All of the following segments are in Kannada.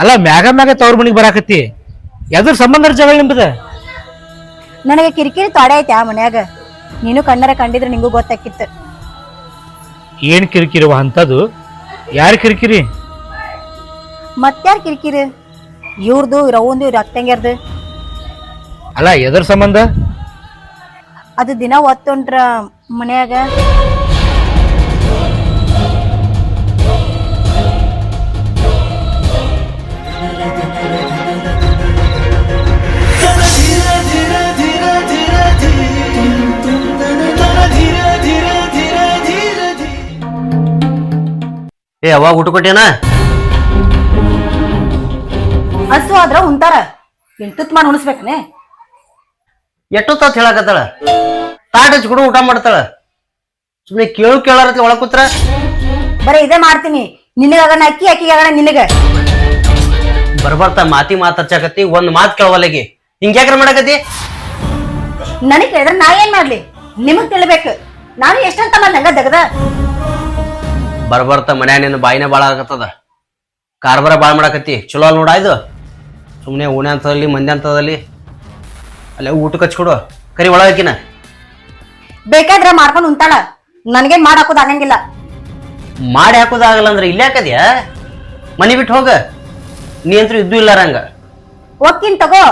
ಅಲ್ಲ ಮ್ಯಾಗ ಮ್ಯಾಗ ತವ್ರ ಮನಿಗೆ ಬರಾಕತ್ತಿ. ಎದ್ರ ಸಂಬಂಧ ಜಗಳ ನಿಮ್ದ? ನನಗೆ ಕಿರಿಕಿರಿ ತೊಡೆ ಐತೆ ಆ ಮನ್ಯಾಗ. ನೀನು ಕಣ್ಣರ ಕಂಡಿದ್ರೆ ನಿಂಗೂ ಗೊತ್ತಾಕಿತ್ತು. ಏನ್ ಕಿರಿಕಿರಿವ ಅಂತದು ಯಾರು ಕಿರಿಕಿರಿ? ಮತ್ಯಾರ ಕಿರಿಕಿರಿ? ಇವ್ರದು ರವಂದು ಇವ್ರ ಅತ್ತಂಗ್ಯಾರ್ದು ಅಲ್ಲ ಎದ್ರ ಸಂಬಂಧ? ಅದು ದಿನ ಒತ್ತೊಂಡ್ರ ಮನ್ಯಾಗ. ಏ ಅವಾಗ ಊಟ ಕೊಟ್ಟೇನ ಹಸು ಆದ್ರ ಉಂತಾರ ಎಂಟುತ್ ಮಾಡಿ ಉಣಿಸ್ಬೇಕನೆ. ಎಷ್ಟೊತ್ತ ಹೇಳಕತ್ತಾಳ? ತಾಟ ಹಚ್ಕೊಂಡು ಊಟ ಮಾಡ್ತಾಳ. ಸುಮ್ಮನೆ ಕೇಳು ಕೇಳಾರತ್ಲಿ ಒಳಗ್ ಕೂತ್ರ. ಬರೀ ಇದೇ ಮಾಡ್ತೀನಿ. ನಿನಗಾಗಣ ಅಕ್ಕಿ ಅಕ್ಕಿಗಾಗಣ ನಿನಗ. ಬರ್ಬರ್ತಾ ಮಾತಿ ಮಾತ್ ಹಚ್ಚಾಕತ್ತಿ ಒಂದ್ ಮಾತ್ ಕೇಳವಲ್ಲಗಿ. ಹಿಂಗ್ಯಾಕ್ರ ಮಾಡಕತ್ತಿ? ನನಗ್ ಕೇಳಿದ್ರೆ ನಾ ಏನ್ ಮಾಡ್ಲಿ? ನಿಮಗ್ ತಿಳ್ಬೇಕು. ನಾನು ಎಷ್ಟಂತ ಮಾಡಿ ದಗದ. ಬರ್ಬರ್ತಾ ಮನ್ಯಾಗ ನಿನ್ನ ಬಾಯಿನೇ ಬಾಳ ಆಗತ್ತದ. ಕಾರ್ಬಾರ ಭಾಳ ಮಾಡಾಕತ್ತಿ. ಚಲೋ ಅಲ್ ನೋಡ ಇದು. ಸುಮ್ಮನೆ ಓಣೆ ಅಂತದಲ್ಲಿ ಮಂದಿ ಅಂತದಲ್ಲಿ ಅಲ್ಲೇ ಊಟ ಕಚ್ಕೊಡು ಕರಿ ಒಳಗಾಕಿನ ಬೇಕಾದ್ರೆ ಮಾಡ್ಕೊಂಡು ಉಂತಾಳ ನನಗೇನ್ ಮಾಡಾಕೋದ್ ಆಗಂಗಿಲ್ಲ. ಮಾಡಿ ಹಾಕೋದಾಗಲ್ಲ ಅಂದ್ರೆ ಇಲ್ಲೇ ಹಾಕದ್ಯಾ? ಮನಿ ಬಿಟ್ಟು ಹೋಗ. ನೀ ಅಂತೂ ಇದ್ದು ಇಲ್ಲಾರಂಗ ಹೋಗ್ತೀನಿ ತಗೋ.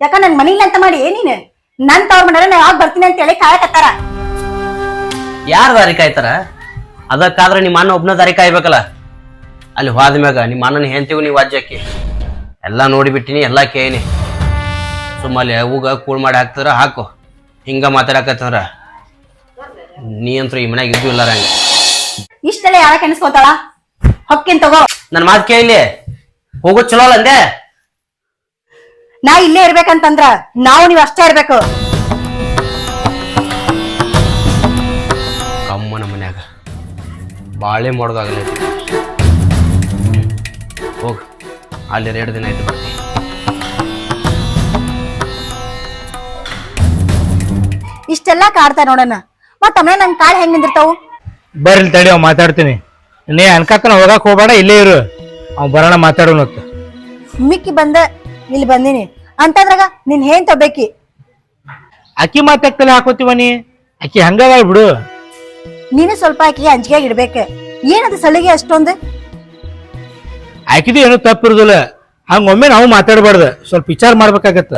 ಯಾಕ ನನ್ ಮನಿಲ್ಲ ಅಂತ ಮಾಡಿ ನೀನು? ನನ್ ತವ್ರ ಮನೆಯಲ್ಲ ನಾ ಯಾವಾಗ ಬರ್ತೀನಿ ಅಂತ ಹೇಳಿ ಕಾಯಕತ್ತಾರ. ಯಾರು ದಾರಿ ಕಾಯ್ತಾರ? ಅದಕ್ಕಾದ್ರೆ ನಿಮ್ಮ ಅಣ್ಣ ಒಬ್ಬನ ದಾರಿ ಕಾಯ್ಬೇಕಲ್ಲ? ಅಲ್ಲಿ ಹೋದ ಮ್ಯಾಗ ನಿಮ್ಮ ಅಣ್ಣನ ಹೆಂತಿಗೂ ನೀವು ವಾಜ್ಯಕ್ಕೆ ಎಲ್ಲ ನೋಡಿಬಿಟ್ಟಿನಿ ಎಲ್ಲ ಕೇಳಿನಿ. ಸುಮ್ಮಲ್ಲಿ ಹೂಗ ಕೂಳ್ ಮಾಡಿ ಹಾಕ್ತಾರ ಹಾಕು. ಹಿಂಗ ಮಾತಾಡಕತ್ತಂದ್ರ. ನೀ ಅಂತೂ ಈ ಮನ್ಯಾಗ ಇದ್ದು ಇಲ್ಲ ಹಂಗ. ಇಷ್ಟೆಲ್ಲ ಯಾರ ಕೆಣಸ್ಕೊತಾಳ? ಹೊಕ್ಕಿನ್ ತಗೋ. ನನ್ನ ಮಾತು ಕೇಳಿ. ಹೋಗೋದ್ ಚಲೋ ಅಲ್ಲ ಅಂದೆ? ನಾ ಇಲ್ಲೇ ಇರ್ಬೇಕಂತಂದ್ರ ನಾವು ನೀವ್ ಅಷ್ಟೇ ಇರ್ಬೇಕು. ಬಾಳೆ ಮಾಡೋದಾಗಲ್ಲ ಹೋಗಿ. ಅಲ್ಲಿ ಎರಡು ದಿನ ಆಯ್ತು ಬರ್ತೀನಿ ಇಷ್ಟೆಲ್ಲಾ ಕಾಡ್ತಾ ನೋಡೋಣ ಮತ್ತ ಆಮೇಲೆ ನನ್ ಕಾಲ್ ಹೆಂಗ್ ನಿಂದಿರ್ತಾವು? ಬರ್ಲಿ ತಡಿ ಅವ್ ಮಾತಾಡ್ತೀನಿ. ನೀ ಅನ್ಕತ್ತನ ಹೋಗಕ್ ಹೋಗ್ಬೇಡ ಇಲ್ಲೇ ಇರು. ಅವ್ ಬರೋಣ ಮಾತಾಡೋಣತ್ತ ಮಿಕ್ಕಿ ಬಂದ ಇಲ್ಲಿ ಬಂದಿನಿ. ಅಂತಂದ್ರಾಗ ನಿನ್ ಏನ್ ತಗೋಬೇಕಿ ಅಕ್ಕಿ ಮಾತಾಡ್ತಲೇ ಹಾಕೋತೀವ ನೀ? ಅಕ್ಕಿ ಹಂಗದ ಬಿಡು. ನೀನು ಸ್ವಲ್ಪ ಆಕೆಗೆ ಅಂಜಿಕೆಯಾಗಿ ಇಡ್ಬೇಕು. ಏನದು ಸಲಿಗೆ ಅಷ್ಟೊಂದು? ಆಕಿದು ಏನು ತಪ್ಪಿರುದಿಲ್ಲ ಹಂಗೊಮ್ಮೆ ನಾವು ಮಾತಾಡಬಾರ್ದು. ಸ್ವಲ್ಪ ವಿಚಾರ ಮಾಡ್ಬೇಕಾಗತ್ತ.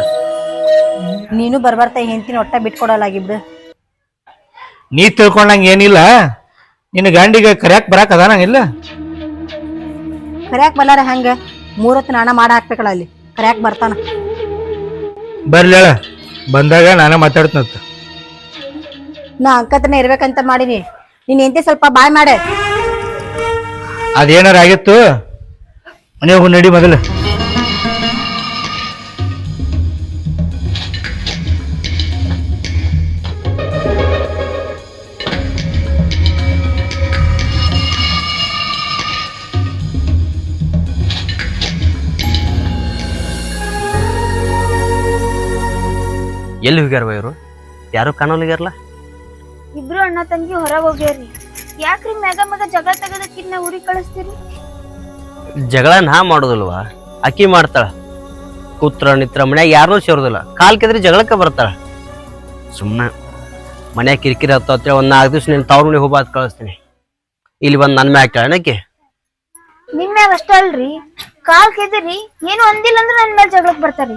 ನೀನು ಬರ್ಬರ್ತಾ ಹೆಂಡತಿನ ಒಟ್ಟ ಬಿಟ್ಕೊಡಲಾಗಿಬ್ಡು. ನೀ ತಿಳ್ಕೊಂಡಂಗ ಏನಿಲ್ಲ. ನಿನ್ನ ಗಂಡಿಗೆ ಕರ್ಯಾಕ್ ಬರಾಕ್ ಅದಾನಂಗಿಲ್ಲ ಕರ್ಯಾಕ್ ಬಲ್ಲಾರ ಹಂಗ? ಮೂರತ್ತು ನಾನ ಮಾಡ ಹಾಕ್ಬೇಕಲ್ಲ ಅಲ್ಲಿ. ಕರ್ಯಾಕ್ ಬರ್ತಾನ. ಬರ್ಲಿ ಬಂದಾಗ ನಾನೇ ಮಾತಾಡ್ತನಂತ. ನಾ ಅಂಕತ್ರ ಇರ್ಬೇಕಂತ ಮಾಡೀನಿ. ನೀನ್ ಎಂತೆ ಸ್ವಲ್ಪ ಬಾಯ್ ಮಾಡೆ. ಅದೇನಾರ ಆಗಿತ್ತು? ಮನೆ ಹೋಗಿ ನಡಿ ಮೊದಲು. ಎಲ್ಲಿ ಹೋಗ್ಯಾರವ ಇವರು? ಯಾರು ಕಾಣೋಲಿಗ್ಯಾರಲ್ಲ ಇಬ್ರು ಅಣ್ಣ ತಂಗಿ ಹೊರಗೆ ಹೋಗ್ಯಾರಿ ಯಾಕ್ರಿ ಮ್ಯಾಗ ಮಗ ಜಗಳ ತೆಗದಕ್ಕಿನ್ನ ಊರಿಗೆ ಕಳಿಸ್ತೀರಿ? ಜಗಳ ನಾ ಮಾಡೋದಿಲ್ವಾ? ಅಕ್ಕಿ ಮಾಡ್ತಾಳ. ಕೂತ್ರ ನಿತ್ರ ಮನ್ಯಾಗ ಯಾರನ್ನೂ ಸೇರೋದಿಲ್ಲ. ಕಾಲ್ ಕೆದ್ರಿ ಜಗಳಕ್ಕೆ ಬರ್ತಾಳ. ಸುಮ್ಮನೆ ಮನ್ಯಾಗ ಕಿರಿಕಿರಿ ಹತ್ತ ಹತ್ತಿರ ಒಂದು ನಾಲ್ಕು ದಿವ್ಸ ನೀನು ತವ್ರ ಮನೆಗೆ ಹೋಗ್ಬಾರ್ದು ಕಳಿಸ್ತೀನಿ. ಇಲ್ಲಿ ಬಂದು ನನ್ನ ಮ್ಯಾಗ ಕೇಳಣಕ್ಕೆ ನಿನ್ ಮ್ಯಾಗ ಅಷ್ಟ ಅಲ್ರಿ. ಕಾಲ್ ಕೆದ್ರಿ ಏನು ಅಂದಿಲ್ಲ ಅಂದ್ರೆ ನನ್ನ ಮೇಲೆ ಜಗಳಕ್ಕೆ ಬರ್ತಾರಿ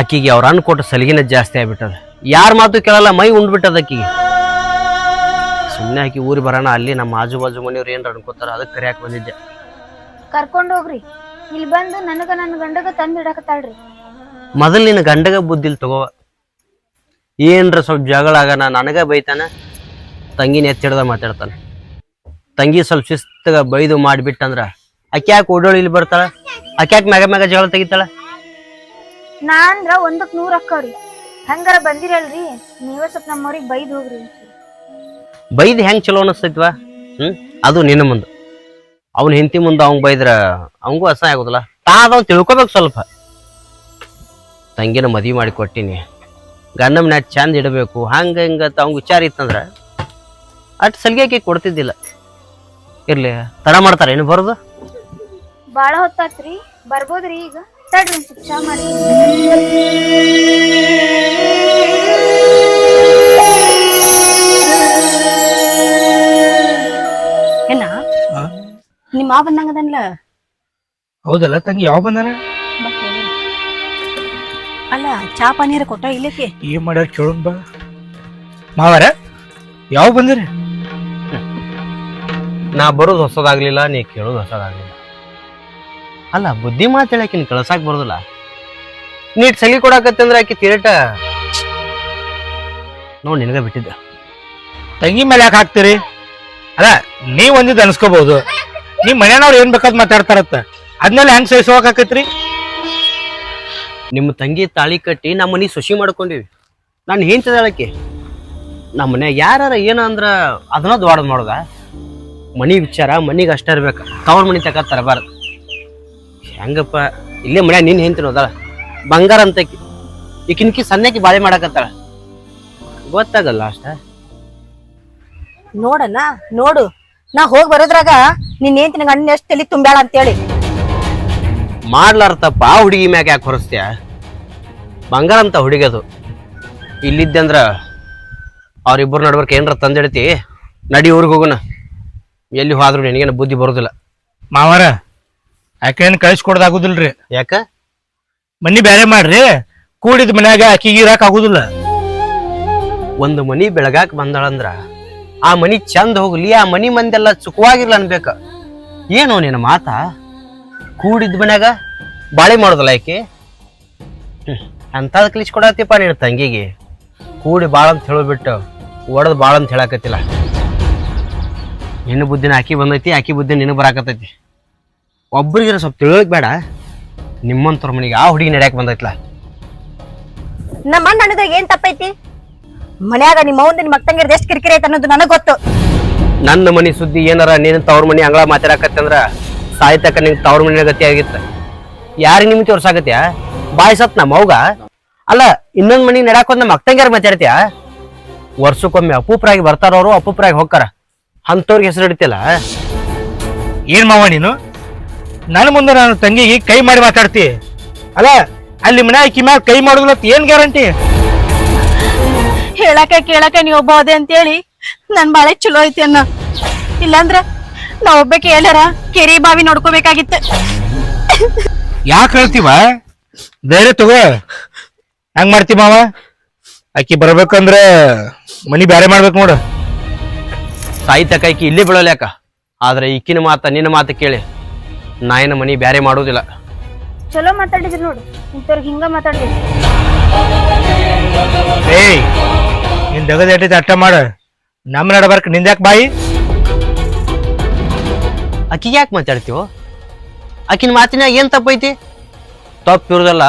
ಅಕ್ಕಿಗೆ ಅವ್ರ ಸಲಿಗಿನ ಸಲಿಗೆನ ಜಾಸ್ತಿ ಆಗ್ಬಿಟ್ಟದ. ಯಾರ ಮಾತು ಕೇಳಲ್ಲ ಮೈ ಉಂಡ್ಬಿಟ್ಟದ ಅಕ್ಕಿಗೆ. ಸುಮ್ಮನೆ ಹಾಕಿ ಊರಿಗೆ ಬರೋಣ ಅಲ್ಲಿ ನಮ್ಮ ಆಜು ಬಾಜು ಮನೆಯವ್ರು ಏನ್ರ ಅನ್ಕೋತಾರ ಅದಕ್ಕೆ ಕರಿಯಾಕೆ ಬಂದಿದ್ದೆ. ಕರ್ಕೊಂಡು ಹೋಗ್ರಿ. ಇಲ್ಲಿ ಬಂದು ನನಗ ನನ್ನ ಗಂಡಗ ತಂದ್ ಇಡಕತ್ತಾಳ್ರಿ. ಮೊದಲು ನಿನ್ನ ಗಂಡಗ ಬುದ್ಧಿಲ್ ತಗೋ. ಏನ್ರ ಸ್ವಲ್ಪ ಜಗಳ ಆಗನ ನನಗ ಬೈತಾನ ತಂಗಿನ ಎತ್ತಿಡ್ದ ಮಾತಾಡ್ತಾನೆ. ತಂಗಿ ಸ್ವಲ್ಪ ಶಿಸ್ತಗ ಬೈದು ಮಾಡಿಬಿಟ್ಟಂದ್ರ ಅಕ್ಕಿ ಯಾಕೆ ಓಡೋಳಿ ಇಲ್ಲಿ ಬರ್ತಾಳ? ಅಕ್ಕಿ ಯಾಕೆ ಮ್ಯಾಗ ಮ್ಯಾಗ ಜಗಳ ತೆಗಿತಾಳ? ನಾ ಅಂದ್ರ ಒಂದಕ್ ನೂರ್ ಅಕ್ಕವ್ರಿ. ಹಂಗಾರ ಬಂದಿರಲ್ರಿ ನೀವೇ ಸ್ವಲ್ಪ ನಮ್ಮವ್ರಿಗೆ ಬೈದ್ ಹೋಗ್ರಿ ಬೈದ್ ಹೆಂಗ್ ಚಲೋ ಅನಿಸ್ತೈತ್ವ? ಹ್ಮ್? ಅದು ನಿನ್ನ ಮುಂದೆ. ಅವ್ನ ಹೆಂಡತಿ ಮುಂದೆ ಅವ್ನ್ ಬೈದ್ರ ಅವಂಗೂ ಅಸಹ್ಯ ಆಗೋದಿಲ್ಲ. ತಾ ಅದವ್ ತಿಳ್ಕೊಬೇಕು ಸ್ವಲ್ಪ. ತಂಗಿನ ಮದ್ವಿ ಮಾಡಿ ಕೊಟ್ಟಿನಿ. ಗಂಡಮ್ ನಾಟ್ ಚಂದ ಇಡಬೇಕು. ಹಂಗ ಹಿಂಗ ಅವ್ನ ವಿಚಾರ ಇತ್ತಂದ್ರ ಅಟ್ ಸಲಿಗೆ ಕೊಡ್ತಿದ್ದಿಲ್ಲ. ಇರ್ಲಿ, ತಡ ಮಾಡ್ತಾರ ಏನು ಬರೋದು? ಬಾಳ ಹೊತ್ತಾತ್ರಿ, ಬರ್ಬೋದ್ರಿ ಈಗ? ತಡ್ರಿ ಚಾ ಮಾಡಿ. ನಿಮ್ಮ ಮಾವ ಬಂದಂಗದನ್ಲ? ಹೌದಲ್ಲ ತಂಗಿ ಯಾವ ಬಂದಾರ ಅಲ್ಲ ಚಾ ಪಾನೀರ ಕೊಟ್ಟ ಇಲ್ಲಕ್ಕೆ? ಏನ್ ಮಾಡ್ಯಾರ ಕೇಳೋಣ ಬಾ. ಮಾವಾರ ಯಾವ ಬಂದ್ರಿ? ನಾ ಬರೋದು ಹೊಸದಾಗ್ಲಿಲ್ಲ ನೀ ಕೇಳೋದು ಹೊಸದಾಗ್ಲಿಲ್ಲ. ಅಲ್ಲ ಬುದ್ಧಿ ಮಾತು ಹೇಳಕಿನ್ ಕಳ್ಸಾಕ್ ಬರೋದಿಲ್ಲ. ನೀಟ್ ಸಲಿ ಕೊಡಾಕತ್ತಂದ್ರೆ ಆಕಿ ತಿರಟ. ನೋಡಿ ನಿನಗ ಬಿಟ್ಟಿದ್ದ. ತಂಗಿ ಮೇಲೆ ಯಾಕೆ ಹಾಕ್ತೀರಿ? ಅಲ್ಲ ನೀ ಒಂದಿದ್ ಅನ್ಸ್ಕೋಬಹುದು ನಿಮ್ ಮನೆಯವ್ರು ಏನ್ ಬೇಕಾದ್ ಮಾತಾಡ್ತಾರತ್ತ? ಅದ್ನೆಲ್ಲ ಹೆಂಗ್ ಸಹಿಸೋಕಾಕತ್ರಿ? ನಿಮ್ಮ ತಂಗಿ ತಾಳಿ ಕಟ್ಟಿ ನಮ್ಮ ಮನಿ ಸುಶಿ ಮಾಡ್ಕೊಂಡಿವಿ. ನಾನು ಹೇಳ್ತಿದ್ದಾಳಕ್ಕೆ ನಮ್ಮ ಮನ್ಯಾಗ ಯಾರ ಏನ ಅಂದ್ರ ಅದನ್ನ ದ್ವಾಡದ್ ಮಾಡೋದ. ಮನಿ ವಿಚಾರ ಮನಿಗೆ ಅಷ್ಟ ಇರ್ಬೇಕು. ತವ್ರ ಮನಿ ತಕ ತರಬಾರ್ದು. ಹೆಂಗಪ್ಪ ಇಲ್ಲೇ ಮನ್ಯಾಗ ನಿನ್ ಹೆಂತಿನ ಹೋದಾಳ ಬಂಗಾರ ಅಂತ ಈಕಿನ್ಕಿ ಸಣ್ಣಕಿ ಬಾಳೆ ಮಾಡಕತ್ತಾಳ. ಗೊತ್ತಾಗಲ್ಲ ಅಷ್ಟ? ನೋಡಣ್ಣ ನೋಡು. ನಾ ಹೋಗ್ ಬರೋದ್ರಾಗ ನಿನ್ ಏನ್ ನಿನ್ ಅಣ್ಣ ಎಷ್ಟು ತಲಿ ತುಂಬ್ಯಾಳ ಅಂತೇಳಿ. ಮಾಡ್ಲಾರ ತಪ್ಪ ಆ ಹುಡುಗಿ ಮ್ಯಾಗ ಯಾಕೆ ಹೊರಸ್ತ್ಯಾ? ಬಂಗಾರ ಅಂತ ಹುಡುಗಿ ಅದು ಇಲ್ಲಿದ್ದೆ ಅಂದ್ರ ಅವ್ರಿಬ್ಬರು ನಡ್ಬರ್ಕ ಏನ್ರ ತಂದಿಡ್ತಿ? ನಡಿ ಊರಿಗೆ ಹೋಗೋಣ ಎಲ್ಲಿ ಹೋದ್ರು ನಿನಗೇನು ಬುದ್ಧಿ ಬರೋದಿಲ್ಲ. ಮಾವಾರ ಕಳ್ಸಿ ಕಳಿಸ್ಕೊಡ್ದಾಗುದಿಲ್ರಿ. ಯಾಕ? ಮನಿ ಬೇರೆ ಮಾಡ್ರಿ. ಕೂಡಿದ ಮನ್ಯಾಗ ಆಕಿಗೆ ಇರಾಕ್ ಆಗುದಿಲ್ಲ. ಒಂದು ಮನಿ ಬೆಳಗಾಕ್ ಬಂದಾಳಂದ್ರ ಆ ಮನಿ ಚಂದ ಹೋಗ್ಲಿ, ಆ ಮನಿ ಮಂದೆಲ್ಲ ಸುಖವಾಗಿರ್ಲಿ ಅನ್ಬೇಕ. ಏನು ನಿನ್ನ ಮಾತ? ಕೂಡಿದ ಮನ್ಯಾಗ ಬಾಳೆ ಮಾಡೋದಲ್ಲ ಯಾಕೆ ಅಂಥದ್ದು ಕಲಿಸಿ ಕೊಡತ್ತೀಪ ನಿನ್ನ ತಂಗಿಗೆ. ಕೂಡಿ ಬಾಳ ಅಂತ ಹೇಳಬಿಟ್ಟು ಒಡೆದು ಬಾಳ ಅಂತ ಹೇಳಕತ್ತಿಲ್ಲ. ನಿನ್ನ ಬುದ್ಧಿನ ಆಕಿ ಬಂದೈತಿ, ಆಕಿ ಬುದ್ಧಿ ನಿನಗೆ ಬರಾಕತ್ತೈತಿ. ಒಬ್ಬರಿಗಿರ ಸ್ವಲ್ಪ ತಿಳಿಯೋಕ್ ಬೇಡ. ನಿಮ್ಮಂತವ್ರ ಮನೆಗೆ ಆ ಹುಡುಗಿ ನಡ್ಯಾಕ್ ಬಂದೈತ್ಲ. ನಮ್ಮ ಅಣ್ಣ ಅನ್ನೋದ್ರಾಗ ಏನ್ ತಪ್ಪೈತಿ? ಮನ್ಯಾಗ ನಿಮ್ಮ ಅವನ್ ನಿಮ್ ಮಕ್ಕಂಗಿರ್ದ ಎಷ್ಟು ಕಿರಿಕಿರಿ ಐತೆ ಅನ್ನೋದು ನನಗ್ ಗೊತ್ತು. ನನ್ನ ಮನಿ ಸುದ್ದಿ ಏನಾರ ನೀನು ತವ್ರ ಮನಿ ಅಂಗಳ ಮಾತಾಡಕತ್ತಂದ್ರ ಸಾಯ್ತಕ್ಕ ನಿಂಗೆ ತವ್ರ ಮನಿ ಗತಿ ಆಗಿತ್ತ. ಯಾರಿಗೆ ನಿಮ್ಗೆ ತೋರ್ಸಾಕತ್ಯ? ಬಾಯ್ ಸತ್ ನಮ್ಮ ಮೌಗ ಅಲ್ಲ ಇನ್ನೊಂದ್ ಮನಿ ನಡ್ಯಾಕೊಂಡ್ ನಮ್ಮ ಅಕ್ಕಂಗ್ಯಾರ ಮಾತಾಡ್ತೀಯ? ವರ್ಷಕ್ಕೊಮ್ಮೆ ಅಪೂಪ್ರಾಗಿ ಬರ್ತಾರವ್ರು ಅಪೂಪ್ರಾಗಿ ಹೋಗ್ತಾರ ಅಂಥವ್ರಿಗೆ ಹೆಸರು ಇಡ್ತಿಲ್ಲ ಏನ್ ಮಾವ ನೀನು? ನನ್ನ ಮುಂದೆ ನಾನು ತಂಗಿಗೆ ಕೈ ಮಾಡಿ ಮಾತಾಡ್ತಿ. ಅಲ್ಲ ಅಲ್ಲಿ ಮನೆ ಆಕಿ ಮ್ಯಾಗ ಕೈ ಮಾಡುದ್ರ ಅಂತ ಏನ್ ಗ್ಯಾರಂಟಿ? ಹೇಳಕ ಕೇಳಕ ನೀ ಒಬ್ಬ ಅದೇ ಅಂತೇಳಿ ನನ್ ಬಾಳೆ ಚಲೋ ಐತಿ ಅನ್ನ. ಇಲ್ಲಾಂದ್ರ ನಾ ಒಬ್ಬಕ್ಕೆ ಎಲ್ಲಾರ ಕೆರಿ ಬಾವಿ ನೋಡ್ಕೋಬೇಕಾಗಿತ್ತ. ಯಾಕೆ ಹೇಳ್ತೀವ? ಧೈರ್ಯ ತಗೋ. ಹೆಂಗ್ ಮಾಡ್ತಿ ಮಾವ? ಆಕಿ ಬರ್ಬೇಕಂದ್ರ ಮನಿ ಬ್ಯಾರೆ ಮಾಡ್ಬೇಕು ನೋಡು. ಸಾಹಿತ್ಯ ಕೈಕಿ ಇಲ್ಲಿ ಬಿಡೋಲ್ಯಾಕ ಆದ್ರೆ ಈಕಿನ ಮಾತ ನಿನ್ನ ಮಾತು ಕೇಳಿ ನಾಯಿನ ಮನಿ ಬ್ಯಾರೆ ಮಾಡೋದಿಲ್ಲ. ಚಲೋ ಮಾತಾಡಿದ್ರಿ ನೋಡು. ಇಂಥವ್ರಿಗೆ ಹಿಂಗ ಮಾತಾಡ್ಬೇಕು ಏಯ್ ನಿನ್ ದಗದ ಎಟ್ಟಿದ ಅಟ್ಟ ಮಾಡ. ನಮ್ಮ ನಡಬರ್ಕ ನಿಂದ್ಯಾಕ್ ಬಾಯಿ? ಅಕ್ಕಿ ಯಾಕೆ ಮಾತಾಡ್ತೀವೋ? ಆಕಿನ ಮಾತಿನಾಗ ಏನು ತಪ್ಪೈತಿ? ತಪ್ಪು ಇರೋದಲ್ಲ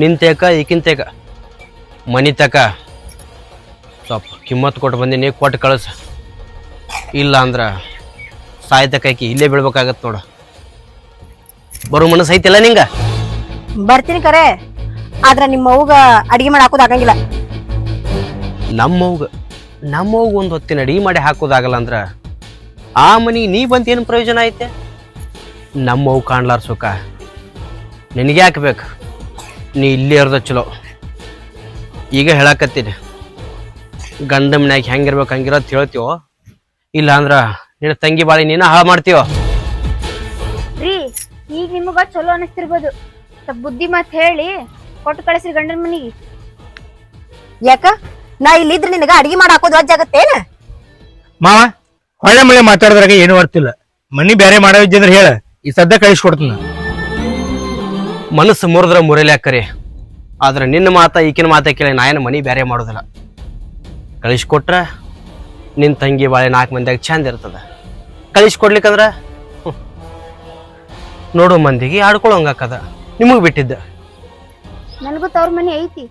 ನಿಂತೇಕ ಈಕಿನ ತೇಕ. ಮನಿ ತಕ. ಸ್ವಲ್ಪ ಕಿಮ್ಮತ್ ಕೊಟ್ಟು ಬಂದೀನಿ ಕೊಟ್ಟು ಕಳಿಸ. ಇಲ್ಲ ಅಂದ್ರ ಸಾಯ್ತಕ ಆಕಿ ಇಲ್ಲೇ ಬೀಳ್ಬೇಕಾಗತ್ತೆ ನೋಡು. ಬರೋ ಮನಸ್ಸು ಐತಿಲ್ಲ ನಿಂಗ? ಬರ್ತೀನಿ ಕರೆ. ಆದ್ರ ನಿಮ್ಮ ಅವ್ಗ ಅಡಿಗೆ ಮಾಡಿ ಹಾಕೋದಾಗಂಗಿಲ್ಲ ನಮ್ಮವ್ಗ ನಮ್ಮವ್ಗ ಒಂದು ಹೊತ್ತಿನ ಅಡಿಗೆ ಮಾಡಿ ಹಾಕೋದಾಗಲ್ಲ ಅಂದ್ರ ಆ ಮನಿ ನೀ ಬಂತ ಏನು ಪ್ರಯೋಜನ ಐತೆ? ನಮ್ಮವ್ ಕಾಣ್ಲಾರ ಸುಖ. ನಿನಗೆ ಹಾಕ್ಬೇಕು ನೀ ಇಲ್ಲಿ ಇರ್ದ ಚಲೋ. ಈಗ ಹೇಳಕತ್ತೀನಿ. ಗಂಡ ಮನ್ಯಾಗ ಹೆಂಗಿರ್ಬೇಕು ಹಂಗಿರೋದು ಹೇಳ್ತೀವೋ? ಇಲ್ಲ ಅಂದ್ರ ನಿನ್ನ ತಂಗಿ ಬಾಳಿ ನೀನ ಹಾಳು ಮಾಡ್ತೀವೋ ರೀ ಈಗ ನಿಮಗ ಚಲೋ ಅನಿಸ್ತಿರ್ಬೋದು. ಸ್ವಲ್ಪ ಬುದ್ಧಿ ಮಾತ್ ಹೇಳಿ. ಕೊಟ್ಟು ಕಳಿಸ್ರಿ ಗಂಡನ ಮನಿಗೆ. ಯಾಕ? ನಾ ಇಲ್ಲಿದ್ರೆ ನಿನಗ ಅಡಿಗೆ ಮಾಡಾಕೋದು ಅಜ್ಜಾಗತ್ತೇನ ಮಾವ ಹೊಳೆ ಮಳೆ ಮಾತಾಡಿದ್ರಾಗ ಏನು ಅರ್ತಿಲ್ಲ ಮನಿ ಬೇರೆ ಮಾಡೋ ಇದ್ದಂದ್ರೆ ಹೇಳ ಈ ಸದ್ಯ ಕಳಿಸ್ಕೊಡ್ತೀನಿ ಮನಸ್ಸು ಮುರಿದ್ರ ಮುರಿಲ್ಯಾಕರಿ ಆದ್ರೆ ನಿನ್ನ ಮಾತ ಈಕಿನ ಮಾತ ಕೇಳಿ ನಾ ಏನು ಮನಿ ಬೇರೆ ಮಾಡೋದಿಲ್ಲ. ಕಳಿಸ್ಕೊಟ್ರ ನಿನ್ನ ತಂಗಿ ಬಾಳೆ ನಾಲ್ಕು ಮಂದಿಯಾಗ ಚಂದ ಇರ್ತದ. ಕಳಿಸ್ಕೊಡ್ಲಿಕ್ಕಂದ್ರ ನೋಡೋ ನೋಡು ಮಂದಿಗೆ ಆಡ್ಕೊಳಂಗಾಕದ ನಿಮಗೆ ಬಿಟ್ಟಿದ್ದ. ನನಗೂ ತವ್ರ ಮನೆ ಐತಿ.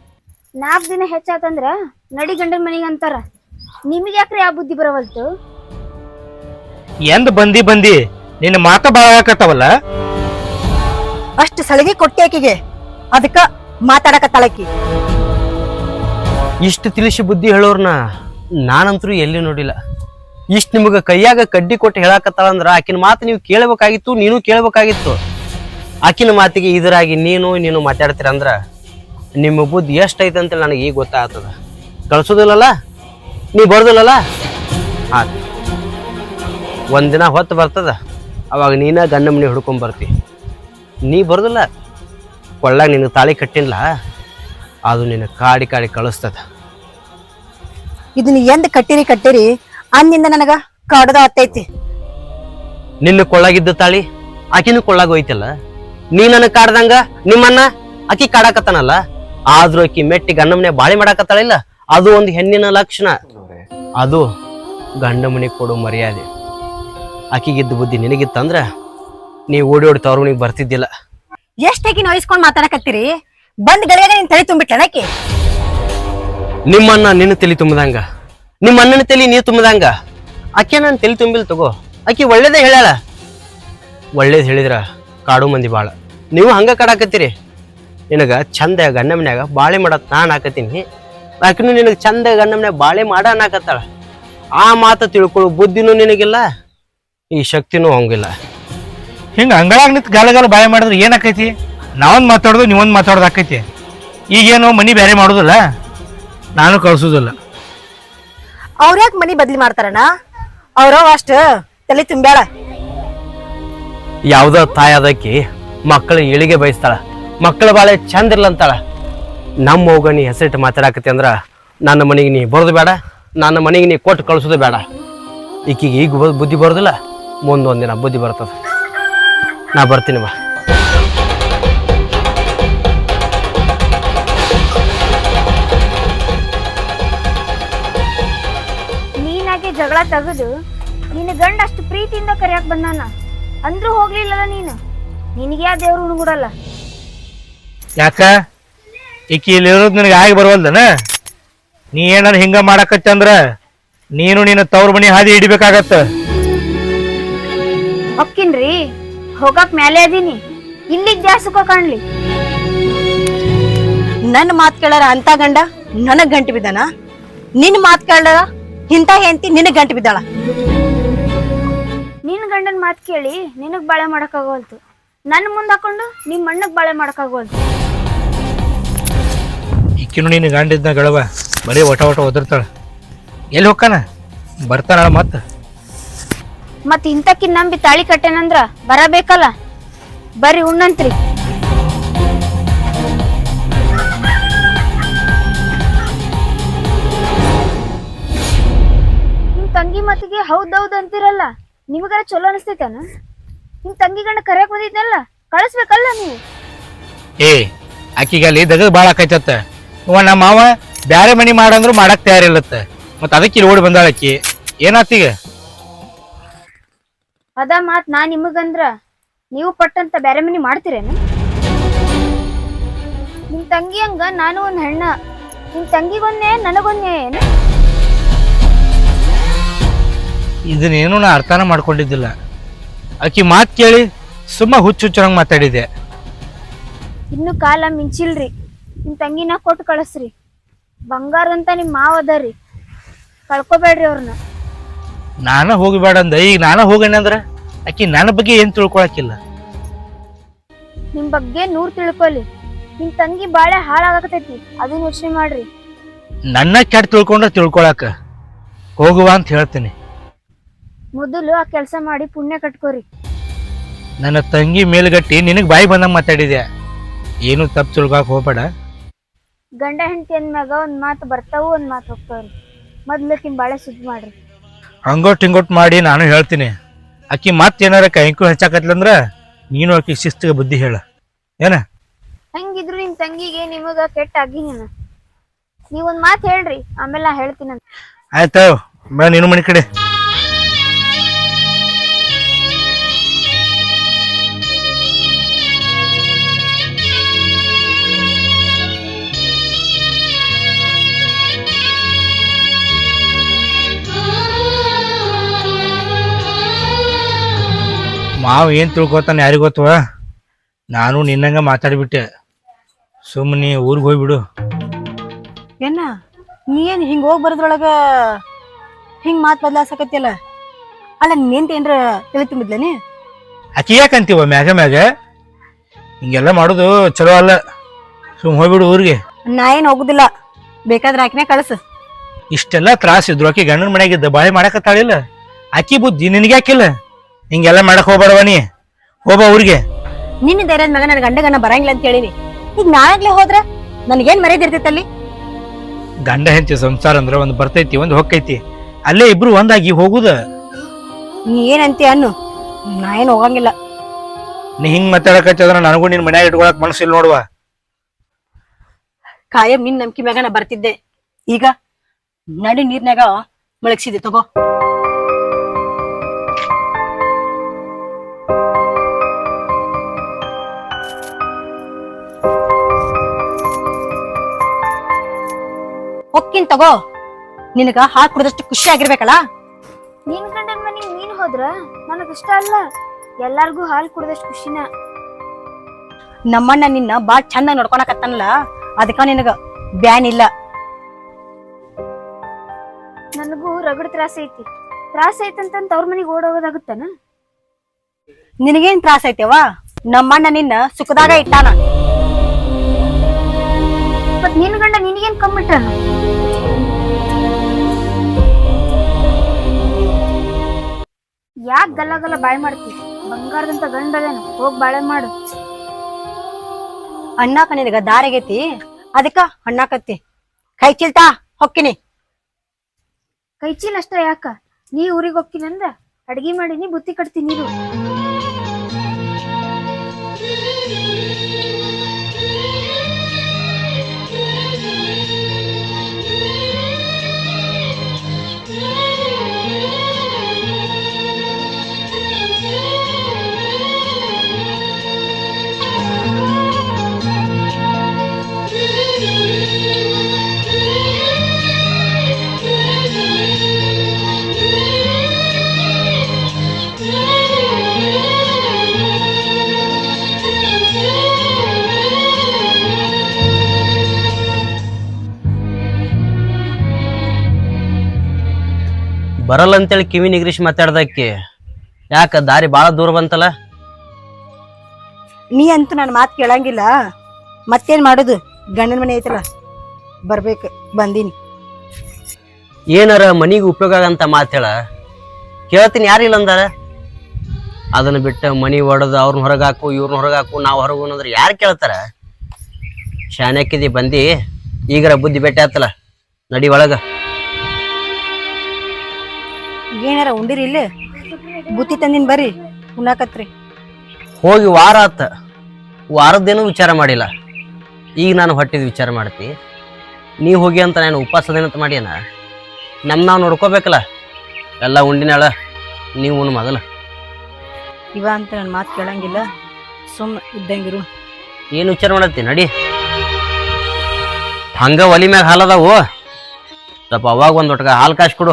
ನಾಲ್ಕು ದಿನ ಹೆಚ್ಚಾತಂದ್ರ ನಡಿ ಗಂಡನ ಮನೆಗೆ ಅಂತಾರ. ನಿಮಗೆ ಯಾಕ್ರಿ ಆ ಬುದ್ಧಿ ಬರವಲ್ತು? ಎಂದ್ ಬಂದಿ ಬಂದಿ ನಿನ್ನ ಮಾತ ಬಾಳಾಕತ್ತವಲ್ಲ ಅಷ್ಟು ಸಳಿಗೆ ಸಲಿಗೆ ಕೊಟ್ಟೆ ಆಕಿಗೆ. ಅದಕ್ಕ ಮಾತಾಡಕತ್ತಾಳಕಿ ಇಷ್ಟು ತಿಳಿಸಿ ಬುದ್ಧಿ ಹೇಳೋರ್ನ ನಾನಂತರೂ ಎಲ್ಲಿ ನೋಡಿಲ್ಲ. ಇಷ್ಟು ನಿಮಗೆ ಕೈಯಾಗ ಕಡ್ಡಿ ಕೊಟ್ಟು ಹೇಳಾಕತ್ತಾಳಂದ್ರ ಆಕಿನ ಮಾತು ನೀವು ಕೇಳಬೇಕಾಗಿತ್ತು ನೀನು ಕೇಳಬೇಕಾಗಿತ್ತು. ಆಕಿನ ಮಾತಿಗೆ ಇದರಾಗಿ ನೀನು ನೀನು ಮಾತಾಡ್ತೀರ ಅಂದ್ರ ನಿಮ್ಮ ಬುದ್ಧಿ ಎಷ್ಟೈತೆ ಅಂತ ನನಗೆ ಈಗ ಗೊತ್ತಾಗ್ತದ. ಕಳ್ಸೋದಿಲ್ಲಲ್ಲ? ನೀ ಬರ್ದಿಲ್ಲಲ್ಲ? ಒಂದು ಒಂದಿನ ಹೊತ್ತು ಬರ್ತದ. ಅವಾಗ ನೀನ ಗಂಡ ಮನೆ ಹುಡ್ಕೊಂಬರ್ತಿ ಬರ್ತಿ. ನೀ ಬರೋದಿಲ್ಲ? ಕೊಳ್ಳಾಗ ನಿನಗೆ ತಾಳಿ ಕಟ್ಟಿಲ್ಲ? ಅದು ನಿನ್ನ ಕಾಡಿ ಕಾಡಿ ಕಳಿಸ್ತದ. ಇದನ್ನ ಎಂದ ಕಟ್ಟಿರಿ ಕಟ್ಟಿರಿ ಅಂದಿಂದ ನನಗ ಕಾಡದ ಹತ್ತೈತಿ ನಿನ್ನ ಕೊಳ್ಳಾಗಿದ್ದ ತಾಳಿ ಆಕಿನೂ ಕೊಳ್ಳಾಗ ಹೋಯ್ತಲ್ಲ. ನೀ ನನಗೆ ಕಾಡ್ದಂಗ ನಿಮ್ಮನ್ನ ಆಕಿ ಕಾಡಾಕತ್ತಾನಲ್ಲ? ಆದ್ರೂ ಆಕಿ ಮೆಟ್ಟಿ ಗಂಡಮನೆ ಬಾಳಿ ಮಾಡಾಕತ್ತಾಳಿಲ್ಲ ಅದು ಒಂದು ಹೆಣ್ಣಿನ ಲಕ್ಷಣ. ಅದು ಗಂಡ ಕೊಡು ಕೊಡೋ ಮರ್ಯಾದೆ. ಆಕಿಗಿದ್ದ ಬುದ್ಧಿ ನಿನಗಿತ್ತಂದ್ರ ನೀ ಓಡಿ ಓಡಿ ತವ್ರ ಮನೆಗೆ ಬರ್ತಿದ್ದಿಲ್ಲ ಎಷ್ಟಾಗಿ ನೋಯಿಸ್ಕೊಂಡ್ ಮಾತಾಡಕತ್ತೀರಿ? ಬಂದ್ ಗಳಿಯಾಗ ನಿನ್ ತಲೆ ತುಂಬಿಟ್ಟಣಕ್ಕೆ ನಿಮ್ಮನ್ನ ನಿನ್ನ ತಲೆ ತುಂಬದಂಗ. ನಿಮ್ಮ ಅಣ್ಣನ ತಲೆ ನೀ ತುಂಬದಂಗ. ಆಕೆ ನನ್ನ ತಲೆ ತುಂಬಿಲ್ ತಗೋ. ಆಕಿ ಒಳ್ಳೇದೇ ಹೇಳ್ಯಾಳ. ಒಳ್ಳೇದ್ ಹೇಳಿದ್ರ ಕಾಡು ಮಂದಿ ಬಾಳ. ನೀವು ಹಂಗ ಕಾಡಾಕತ್ತೀರಿ? ನಿನಗ ಚಂದ ಗಂಡ ಮನ್ಯಾಗ ಬಾಳೆ ಮಾಡತ್ ನಾನು ಹಾಕತೀನಿ ಆಕಿನೂ ನಿನಗೆ ಚಂದ ಗಂಡ ಮನ್ಯಾಗ ಬಾಳೆ ಮಾಡ ಆ ಮಾತು ತಿಳ್ಕೊಳ್ಳು ಬುದ್ಧಿನೂ ನಿನಗಿಲ್ಲ ಈ ಶಕ್ತಿನೂ ಹಂಗಿಲ್ಲ ಹಿಂಗೆ ಅಂಗಳಾಗ ನಿಂತು ಗಾಲಗಾಲ ಬಾಯ ಮಾಡಿದ್ರೆ ಏನಾಕೈತಿ? ನಾವೊಂದು ಮಾತಾಡೋದು ನೀವೊಂದು ಮಾತಾಡೋದು ಆಕೈತಿ. ಈಗೇನು ಮನಿ ಬೇರೆ ಮಾಡೋದಿಲ್ಲ ನಾನು ಕಳ್ಸೋದಿಲ್ಲ. ಯಾಕೆ ಮನಿ ಬದ್ಲಿ ಮಾಡ್ತಾರಣ ಅವ್ರ ಅಷ್ಟ ತಲೆ ತುಂಬ್ಯಾಳ. ಯಾವುದೋ ತಾಯಿ ಅದಕ್ಕಿ ಮಕ್ಕಳು ಏಳಿಗೆ ಬಯಸ್ತಾಳ. ಮಕ್ಕಳ ಬಾಳೆ ಚಂದ ಇರ್ಲಂತಾಳ ನಮ್ಮ ಹೋಗ ನೀ ಹೆಸರಿಟ್ಟು ಮಾತಾಡಕತ್ತಿ ಅಂದ್ರ ನನ್ನ ಮನೆಗೆ ನೀ ಬರೋದು ಬೇಡ, ನನ್ನ ಮನೆಗೆ ನೀ ಕೊಟ್ಟು ಕಳಿಸೋದು ಬೇಡ. ಈಕಿಗೆ ಈಗ ಬುದ್ಧಿ ಬರೋದಿಲ್ಲ ದಿನ ಬುದ್ಧಿ ಬರ್ತದ. ನಾ ಬರ್ತೀನಿ ಬಾ. ನೀನಾಗೆ ಜಗಳ ತೆಗೆದು, ನಿನ್ನ ಗಂಡ ಅಷ್ಟು ಪ್ರೀತಿಯಿಂದ ಕರೆಯಕ್ ಬಂದಾನ? ಅಂದ್ರೂ ಹೋಗ್ಲಿಲ್ಲಲ್ಲ ನೀನು? ನಿನಗೆ ಯಾವ ದೇವ್ರು ಉಣ್ಗುಡಲ್ಲ. ಯಾಕ? ಈಕಿ ಇಲ್ಲಿ ಇರೋದು ನಿನಗೆ ಆಗಿ ಬರವಲ್ದನ? ನೀ ಏನಾರ ಹಿಂಗ ಮಾಡಕತ್ತೆ ಅಂದ್ರ ನೀನು ನಿನ್ನ ತವ್ರ ಮನಿ ಹಾದಿ ಹಿಡಿಬೇಕಾಗತ್ತ. ಹೊಕ್ಕಿನ್ರಿ ಹೋಗಕ್ ಮ್ಯಾಲೆ ಅದೀನಿ. ಇಲ್ಲಿಗ್ ಜಾಸ್ತಿ ಕಾಣ್ಲಿ. ನನ್ನ ಮಾತ್ ಕೇಳಾರ ಅಂತ ಗಂಡ ನನಗ್ ಗಂಟು ಬಿದ್ದಾನ? ನಿನ್ ಮಾತ್ ಕೇಳಾರ ಇಂತ ಹೆಂಡತಿ ನಿನಗ್ ಗಂಟು ಬಿದ್ದಾಳ? ನಿನ್ ಗಂಡನ್ ಮಾತ್ ಕೇಳಿ ನಿನಗ್ ಬಾಳೆ ಮಾಡಕ್ಕಾಗೋಲ್ತು ನನ್ನ ಮುಂದ್ ಹಾಕೊಂಡು ನಿಮ್ ಮಣ್ಣಗ್ ಬಾಳೆ ಮಾಡಕ್ಕಾಗೋಲ್ತು ಈಕಿನು ನೀನು ಗಂಡಿದ್ನ ಗಳವ ಬರೀ ಒಟ ಒಟ ಒದರ್ತಾಳ. ಎಲ್ಲಿ ಹೋಗ್ಕಾನ? ಬರ್ತಾನಳ ಮತ್ತ ಮತ್ ಇಂತಕ್ಕಿ ನಂಬಿ ತಾಳಿ ಕಟ್ಟೆನಂದ್ರ ಬರಬೇಕಲ್ಲ? ಬರ್ರಿ ಉಣ್ಣಂತ್ರಿ. ನಿಮ್ ತಂಗಿ ಮತ್ತಿಗೆ ಹೌದೌದ್ ಅಂತಿರಲ್ಲ ನಿಮಗಾರ ಚಲೋ ಅನಿಸ್ತೈತನ? ನಿಮ್ ತಂಗಿ ಗಂಡ ಕರೆಯಕ್ ಬಂದಿದ್ನಲ್ಲ ಕಳಿಸ್ಬೇಕಲ್ಲ ನೀವು? ಏ ಆಕಿಗೆ ಅಲ್ಲಿ ದಗದ್ ಭಾಳ ಆಕೈತತ್ತ. ಇವ ನಮ್ಮ ಮಾವ ಬ್ಯಾರೆ ಮನಿ ಮಾಡಂದ್ರು ಮಾಡಕ್ ತಯಾರಿಲ್ಲತ್ತ. ಮತ್ತ ಅದಕ್ಕೆ ಇಲ್ಲಿ ಓಡಿ ಬಂದಾಳ ಆಕಿ. ಏನಾತೀಗ ಅದ ಮಾತ್ ನಾ ನಿಮಗಂದ್ರ ನೀವು ಪಟ್ಟಂತ ಬ್ಯಾರೆ ಮನಿ ಮಾಡ್ತೀರೇನು? ನಿಮ್ ತಂಗಿ ಹಂಗ ನಾನು ಒಂದ್ ಹೆಣ್ಣ. ನಿಮ್ ತಂಗಿಗೊಂದೇ ನನಗೊಂದೇ ಏನು? ಇದನ್ನೇನು ನಾ ಅರ್ಥನ ಮಾಡ್ಕೊಂಡಿದ್ದಿಲ್ಲ. ಆಕಿ ಮಾತ್ ಕೇಳಿ ಸುಮ್ಮ ಹುಚ್ಚು ಹುಚ್ಚರಂಗ್ ಮಾತಾಡಿದೆ ಇನ್ನು ಕಾಲ ಮಿಂಚಿಲ್ರಿ. ನಿಮ್ ತಂಗಿನ ಕೊಟ್ಟು ಕಳಿಸ್ರಿ. ಬಂಗಾರ ಅಂತ ನಿಮ್ ಮಾವ ಅದರಿ ಕಳ್ಕೊಬೇಡ್ರಿ ಅವ್ರನ್ನ. ನಾನ ಹೋಗಬೇಡ ಅಂದ. ಈಗ ನಾನ ಹೋಗಣ ಅಂದ್ರ ಆಕಿ ನನ್ನ ಬಗ್ಗೆ ಏನ್ ತಿಳ್ಕೊಳಕಿಲ್ಲ. ನಿಮ್ ಬಗ್ಗೆ ನೂರ್ ತಿಳ್ಕೊಲಿ ನಿಮ್ ತಂಗಿ ಬಾಳೆ ಹಾಳಾಗತೈತಿ ಅದನ್ನ ಯೋಚನೆ ಮಾಡ್ರಿ. ನನ್ನ ಕೆಟ್ಟ ತಿಳ್ಕೊಂಡ್ರೆ ತಿಳ್ಕೊಳಕ. ಹೋಗುವ ಅಂತ ಹೇಳ್ತೀನಿ. ಮೊದಲು ಆ ಕೆಲಸ ಮಾಡಿ ಪುಣ್ಯ ಕಟ್ಕೋರಿ. ನನ್ನ ತಂಗಿ ಮೇಲ್ಗಟ್ಟಿ ನಿನಗ್ ಬಾಯಿ ಬಂದಂಗ ಮಾತಾಡಿದೆ ಏನು ತಪ್ಪು ತಿಳ್ಕೊಳಕ್ ಹೋಗ್ಬೇಡ. ಗಂಡ ಹೆಂಡತಿ ಅಂದ್ಮ್ಯಾಗ ಒಂದ್ ಮಾತು ಬರ್ತಾವು ಒಂದ್ ಮಾತು ಹೋಗ್ತಾವ್ರಿ. ಮೊದ್ಲಕ್ಕಿನ್ ಬಾಳೆ ಸುದ್ದಿ ಮಾಡ್ರಿ. ಹಂಗೋಟ್ ಹಿಂಗೋಟ್ ಮಾಡಿ ನಾನು ಹೇಳ್ತೀನಿ. ಆಕಿ ಮತ್ ಏನಾರ ಕೈಕು ಹೆಚ್ಚಾಕತ್ಲಂದ್ರ ನೀನು ಆಕಿ ಶಿಸ್ತಿಗೆ ಬುದ್ಧಿ ಹೇಳ. ಏನ? ಹಂಗಿದ್ರು ನಿಮ್ ತಂಗಿಗೆ ನಿಮಗ ಕೆಟ್ಟ ಆಗಿನ ನೀವೊಂದ್ ಮಾತು ಹೇಳ್ರಿ ಆಮೇಲೆ ನಾ ಹೇಳ್ತೀನಂತ. ಆಯ್ತು ಬಾ ನೀನು ಮನೆ ಕಡೆ. ಮಾವ ಏನು ತಿಳ್ಕೊತಾನೆ ಯಾರಿಗೆ ಗೊತ್ತವ? ನಾನು ನಿನ್ನಂಗ ಮಾತಾಡ್ಬಿಟ್ಟೆ. ಸುಮ್ಮನೆ ಊರಿಗೆ ಹೋಗ್ಬಿಡು. ಏನ? ನೀ ಏನ್ ಹಿಂಗ್ ಹೋಗಿ ಬರೋದ್ರೊಳಗ ಹಿಂಗ್ ಮಾತ್ ಬದಲಾಸಕತ್ತಿಯಲ್ಲ ಅಲ್ಲ ನಿಂತ ಏನ್ರ ತಲೆ ತುಂಬಿದ್ಲೇನಿ ಆಕಿ ಯಾಕಂತೀವ ಮ್ಯಾಗ ಮ್ಯಾಗ? ಹಿಂಗೆಲ್ಲ ಮಾಡೋದು ಚಲೋ ಅಲ್ಲ. ಸುಮ್ ಹೋಗ್ಬಿಡು ಊರಿಗೆ. ನಾ ಏನ್ ಹೋಗುದಿಲ್ಲ. ಬೇಕಾದ್ರೆ ಆಕಿನೇ ಕಳ್ಸು. ಇಷ್ಟೆಲ್ಲ ತ್ರಾಸ ಇದ್ರು. ಆಕಿ ಗಂಡನ ಮನೆಯಾಗಿದ್ದ ಬಾಳೆ ಮಾಡಕತ್ತಾಳಿಲ್ಲ ಆಕಿ ಬುದ್ಧಿ ನಿನಗೆ ಯಾಕಿಲ್ಲ ಹಿಂಗೆಲ್ಲ ಮಾಡಕ್ ಹೋಗ್ಬೇಡವ ನೀ? ಹೋಗ ಊರಿಗೆ. ನಿನ್ನ ಧೈರ್ಯದ ಮಗ ನನ್ನ ಗಂಡಗನ್ನ ಬರಂಗಿಲ್ಲ ಅಂತ ಹೇಳಿನಿ ಈಗ ನಾಳೆ ಹೋದ್ರ ನನಗೇನ್ ಮರ್ಯಾದಿರ್ತೈತಲ್ಲಿ ಗಂಡ ಹೆಂಡತಿ ಸಂಸಾರ ಅಂದ್ರ ಒಂದ್ ಬರ್ತೈತಿ ಒಂದ್ ಹೊಕ್ಕೈತಿ. ಅಲ್ಲೇ ಇಬ್ರು ಒಂದಾಗಿ ಹೋಗುದ? ನೀ ಏನಂತಿ ಅನ್ನು? ನಾ ಏನ್ ಹೋಗಂಗಿಲ್ಲ. ನೀ ಹಿಂಗ್ ಮಾತಾಡಕ ನನಗೂ ನಿನ್ ಮನ್ಯಾಗ ಇಟ್ಕೊಳಕ್ ಮನಸ್ಸಿಲ್ಲ ನೋಡುವ? ಕಾಯಂ ನಿನ್ ನಂಬಿಕೆ ಮ್ಯಾಗ ನಾ ಬರ್ತಿದ್ದೆ. ಈಗ ನಡಿ ನೀರ್ನಾಗ ಮೊಳಗ್ಸಿದೆ ತಗೋ. ಹೊಕ್ಕಿನ್ ತಗೋ. ನಿನಗ ಹಾಲ್ ಕುಡಿದಷ್ಟು ಖುಷಿ ಆಗಿರ್ಬೇಕಲ್ಲ? ನಿನ್ ಗಂಡನ ಮನೆಗ್ ನೀನ್ ಹೋದ್ರ ನನಗ್ ಇಷ್ಟ ಅಲ್ಲ. ಎಲ್ಲಾರ್ಗೂ ಹಾಲ್ ಕುಡ್ದಷ್ಟು ಖುಷಿನ. ನಮ್ಮಣ್ಣ ನಿನ್ನ ಬಾ ಚಂದ ನೋಡ್ಕೊಳಕತ್ತನಲ್ಲ ಅದಕ್ಕ ನಿನಗ ಬ್ಯಾನ್ ಇಲ್ಲ. ನನಗೂ ರಗಡ್ ತ್ರಾಸ ಐತಿ. ತ್ರಾಸ ಐತಂತ ಅವ್ರ ಮನೆಗೆ ಓಡೋಗೋದಾಗುತ್ತನ ನಿನಗೇನ್ ತ್ರಾಸ ಐತೆವಾ ನಮ್ಮಣ್ಣ ನಿನ್ನ ಸುಖದಾಗ ಇಟ್ಟಾನ. ಮತ್ ನಿನ್ ಗಂಡ ನಿನಗೇನ್ ಕಮ್ಮಿಟ್ಟಾನ ಯಾಕ್ ಗಲ್ಲ ಗಲ್ಲ ಬಾಯ್ ಮಾಡ್ತಿ? ಬಂಗಾರದಂತ ಗಂಡದೇನು? ಹೋಗ್ ಬಾಳೆ ಮಾಡು. ಅಣ್ಣಾಕ ನಿನಗ ದಾರಿಗೈತಿ ಅದಕ್ಕ ಅಣ್ಣಾಕತ್ತಿ ಕೈ ಚಿಲ್ತಾ? ಹೊಕ್ಕಿನಿ. ಕೈ ಚೀಲ ಅಷ್ಟ ಯಾಕ? ನೀ ಊರಿಗೆ ಹೋಗ್ತೀನಂದ್ರ ಅಡ್ಗಿ ಮಾಡೀನಿ ಬುತ್ತಿ ಕಟ್ತೀನಿ ನೀರು ಬರಲ್ಲ ಅಂತೇಳಿ ಕಿವಿ ನಿಗ್ರಿಸಿ ಮಾತಾಡ್ದಕ್ಕೆ. ಯಾಕ ದಾರಿ ಬಹಳ ದೂರ ಬಂತಲ್ಲ? ನೀ ಅಂತೂ ನನ್ನ ಮಾತು ಕೇಳಂಗಿಲ್ಲ. ಮತ್ತೇನ್ ಮಾಡುದು? ಗಂಡನ ಮನೆ ಐತಲ್ಲ ಬರ್ಬೇಕು ಬಂದೀನಿ. ಏನಾರ ಮನಿಗೆ ಉಪಯೋಗ ಆಗಂತ ಹೇಳ. ಕೇಳ್ತೀನಿ ಯಾರಿಲ್ಲ ಅಂದಾರ? ಅದನ್ನ ಬಿಟ್ಟು ಮನಿ ಒಡೆದು ಅವ್ರನ್ನ ಹೊರಗೆ ಹಾಕು ಇವ್ರನ್ನ ಹೊರಗೆ ಹಾಕು ನಾವು ಹೊರಗು ಅಂದ್ರೆ ಯಾರು ಕೇಳ್ತಾರ? ಶಾನ್ಯಾಕಿದಿ ಬಂದು ಈಗರ ಬುದ್ಧಿ ಬೆಟ್ಟ ಆತಲ್ಲ ನಡಿ ಒಳಗ. ಏನಾರ ಉಂಡಿರಿ ಇಲ್ಲಿ? ಬುತ್ತಿ ತಂದಿನ ಬರ್ರಿ ಉಣ್ಣಾಕತ್ರಿ. ಹೋಗಿ ವಾರ ಆತ. ವಾರದ್ದೇನೂ ವಿಚಾರ ಮಾಡಿಲ್ಲ. ಈಗ ನಾನು ಹೊಟ್ಟಿದ ವಿಚಾರ ಮಾಡ್ತಿ. ನೀ ಹೋಗಿ ಅಂತ ನಾನು ಉಪವಾಸದೇನಂತ ಮಾಡ್ಯಾನ? ನಮ್ಮ ನಾವು ನೋಡ್ಕೋಬೇಕಲ್ಲ? ಎಲ್ಲ ಉಂಡಿನಾಳ ನೀವು ಉಣ್ಣು ಮೊದಲ. ಇವ ಅಂತ ನನ್ನ ಮಾತು ಕೇಳಂಗಿಲ್ಲ. ಸುಮ್ ಇದ್ದಂಗಿರು ಏನು ವಿಚಾರ ಮಾಡತ್ತಿ? ನಡಿ. ಹಂಗ ಒಲಿ ಮ್ಯಾಗ ಹಾಲದಾವು ಸ್ವಲ್ಪ ಅವಾಗ ಒಂದು ಒಟ್ಗ ಹಾಲು ಕಾಸು ಕೊಡು.